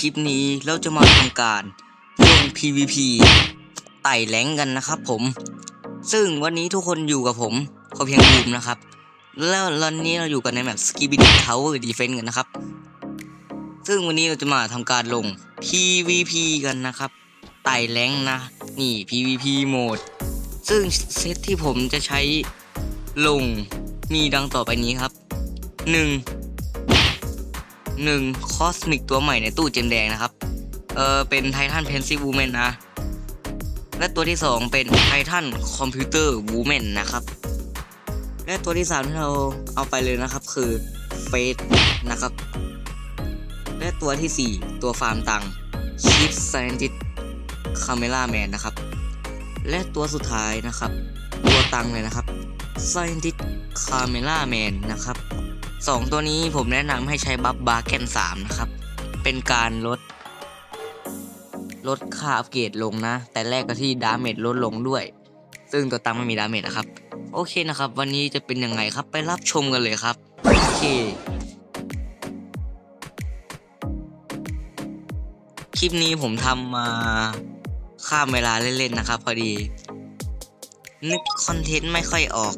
คลิปนี้เราจะมาทำการลง PVP ไต่แรงกันนะครับผม ซึ่งวันนี้ทุกคนอยู่กับผมพอเพียงบูมนะครับ แล้ววันนี้เราอยู่กันในแมป Skibidi Tower Defense กันนะครับ ซึ่งวันนี้เราจะมาทำการลง PVP กันนะครับไต่แรงนะ นี่ PVP โหมด ซึ่งเซตที่ผมจะใช้ลงมีดังต่อไปนี้ครับ 1 หนึ่งคอสมิกตัวใหม่ในตู้เจมแดงนะครับ เออเป็นไททันเพนซิวูแมนนะ และตัวที่สองเป็นไททันคอมพิวเตอร์วูแมนนะครับ และตัวที่สามที่เราเอาไปเลยนะครับคือเฟสนะครับ และตัวที่สี่ตัวฟาร์มตังชิปไซนติสคาเมล่าแมนนะครับ และตัวสุดท้ายนะครับ ตัวตังเลยนะครับไซนติสคาเมล่าแมนนะครับ สองตัวนี้ผมแนะนำให้ใช้บัฟบาร์แกนสามนะครับ เป็นการลด ลดค่าอัปเกรดลงนะ แต่แรกก็ที่ดาเมจลดลงด้วย ซึ่งตัวตังไม่มีดาเมจนะครับ โอเคนะครับ วันนี้จะเป็นยังไงครับไปรับชมกันเลยครับ โอเคคลิปนี้ผมทำมาข้ามเวลาเล่นๆนะครับ พอดี นึกคอนเทนต์ไม่ค่อยออก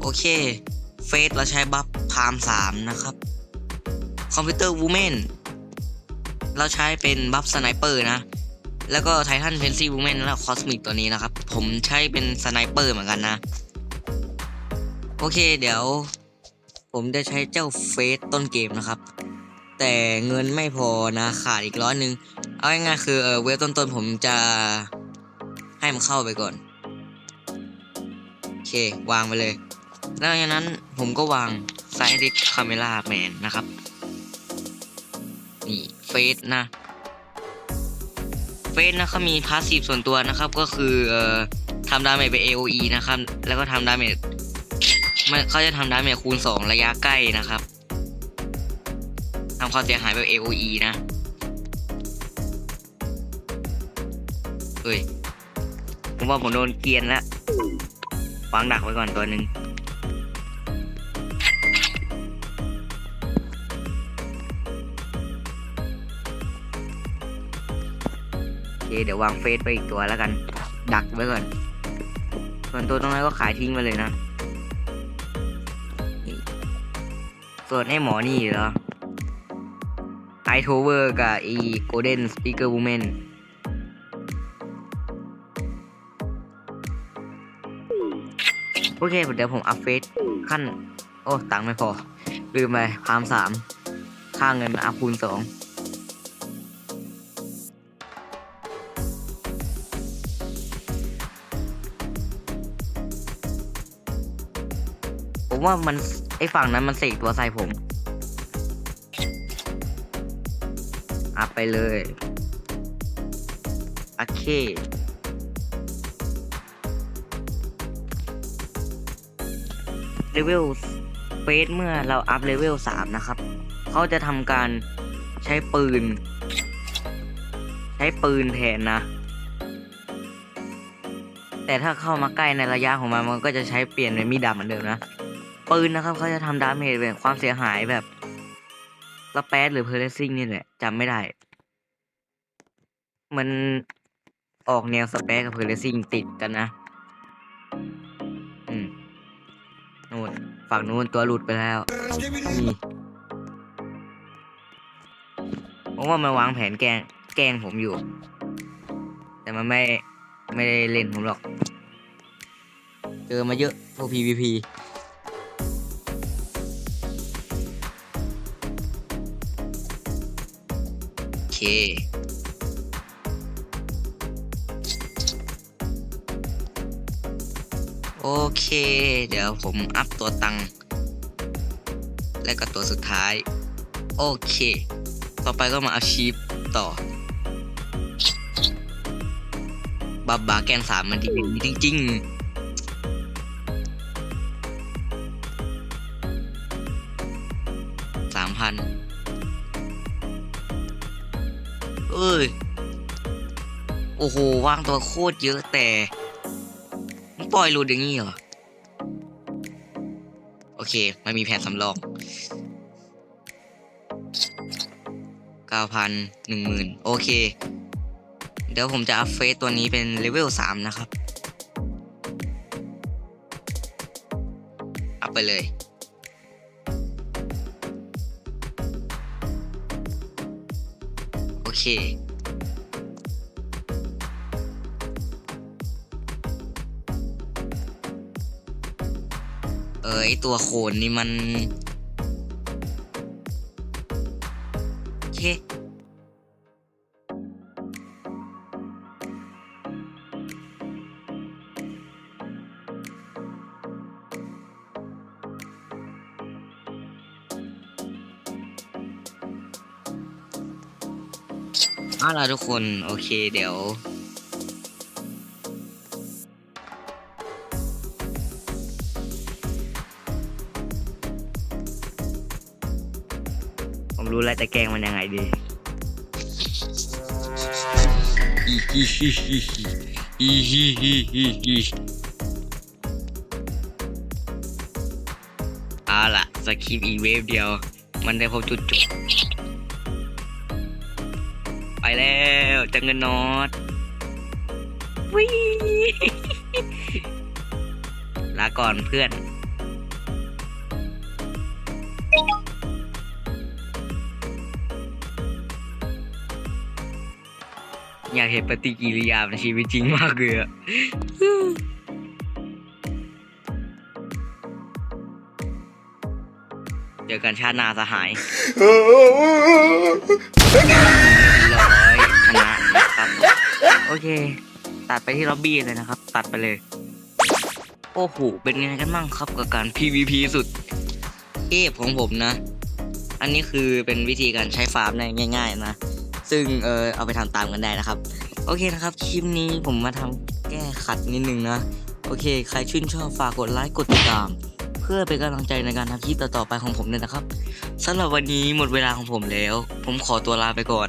โอเค เฟสเราใช้บัฟพามสามนะครับ คอมพิวเตอร์วูแมนเราใช้เป็นบัฟสไนเปอร์นะ แล้วก็ไททันเพนซี่วูแมนแล้วคอสมิกตัวนี้นะครับ ผมใช้เป็นสไนเปอร์เหมือนกันนะ โอเคเดี๋ยว ผมจะใช้เจ้าเฟสต้นเกมนะครับ แต่เงินไม่พอนะขาดอีกร้อยหนึ่งเอาง่ายๆคือเออเวฟต้นๆผมจะให้มันเข้าไปก่อน โอเค วางไปเลย แล้วจากนั้นผมก็วาง Scientist Camera Man นะครับ นี่เฟสนะ เฟสนะเขามีพาสซีฟส่วนตัวนะครับ ก็คือเอ่อทำดาเมจไป AOE นะครับ แล้วก็ทำดาเมจมันเขาจะทำดาเมจคูณ 2 ระยะใกล้นะครับทำความเสียหายแบบ AOE นะ เฮ้ย ผมว่าผมโดนเกียนแล้ววางดักไว้ก่อนตัวหนึ่ง เคเดี๋ยววางเฟซไปอีกตัวแล้วกัน ดักไว้ก่อน ส่วนตัวตรงนั้นก็ขายทิ้งไปเลยนะส่วนไอ้หมอนี่เหรอไอโทเวอร์กับอีโกลเด้นสปีกเกอร์วูแมนโอเคเดี๋ยวผมอัพเฟซขั้น โอ้ ตังค์ไม่พอ ลืมไปพามสามค่าเงินอัพคูณสอง ผมว่ามันไอฝั่งนั้นมันเสกตัวใส่ผมอัพไปเลยโอเคเลเวลเฟสเมื่อเราอัพเลเวลสามนะครับ เขาจะทำการใช้ปืน ใช้ปืนแทนนะ แต่ถ้าเข้ามาใกล้ในระยะของมันมันก็จะใช้เปลี่ยนเป็นมีดดาบเหมือนเดิมนะ ปืนนะครับเขาจะทำดาเมจแบบความเสียหายแบบสเปซหรือเพอร์เรซิ่งนี่แหละจำไม่ได้ มันออกแนวสเปซกับเพอร์เรซิ่งติดกันนะอืมนู่นฝั่งนู้นตัวหลุดไปแล้วนี่ผมว่ามันวางแผนแกงแกงผมอยู่ แต่มันไม่ไม่ได้เล่นผมหรอก เจอมาเยอะพวก PVP เค โอเค เดี๋ยวผมอัพตัวตัง และก็ตัวสุดท้าย โอเค ต่อไปก็มาอัพชีพต่อบับบาแกนสามมันดีจริง ๆ เอ้ย โอ้โหวางตัวโคตรเยอะแต่ปล่อยรูดอย่างนี้เหรอ โอเคไม่มีแผนสำรองเก้าพันหนึ่งหมื่นโอเค เดี๋ยวผมจะอัพเฟสตัวนี้เป็นเลเวลสามนะครับ อัพไปเลย เคเออไอตัวโขนนี่มันโอเค เอาล่ะทุกคนโอเคเดี๋ยวผมรู้แล้วจะแกงมันยังไงดีอีฮิฮิฮิฮิอีฮิฮิฮิฮิเอาล่ะสคริปอีเวฟเดียว มันได้พบจุดจบ ไปแล้วจังเงินนอตวิลาก่อนเพื่อนอยากเห็นปฏิกิริยาในชีวิตจริงมากเลยอะเจอกันชาติหนาสหาย ร้อยชนะนะครับโอเค ตัดไปที่ล็อบบี้เลยนะครับ ตัดไปเลย โอ้โหเป็นไงกันบ้างครับกับการ PVP สุดเทพของผมนะ อันนี้คือเป็นวิธีการใช้ฟาร์มได้ง่าย ๆ นะ ซึ่งเออเอาไปทำตามกันได้นะครับ โอเคนะครับคลิปนี้ผมมาทำแก้ขัดนิดนึงนะโอเค ใครชื่นชอบฝากกดไลค์กดติดตาม เพื่อเป็นกำลังใจในการทำคลิปต่อๆไปของผมด้วยนะครับสำหรับวันนี้หมดเวลาของผมแล้ว ผมขอตัวลาไปก่อน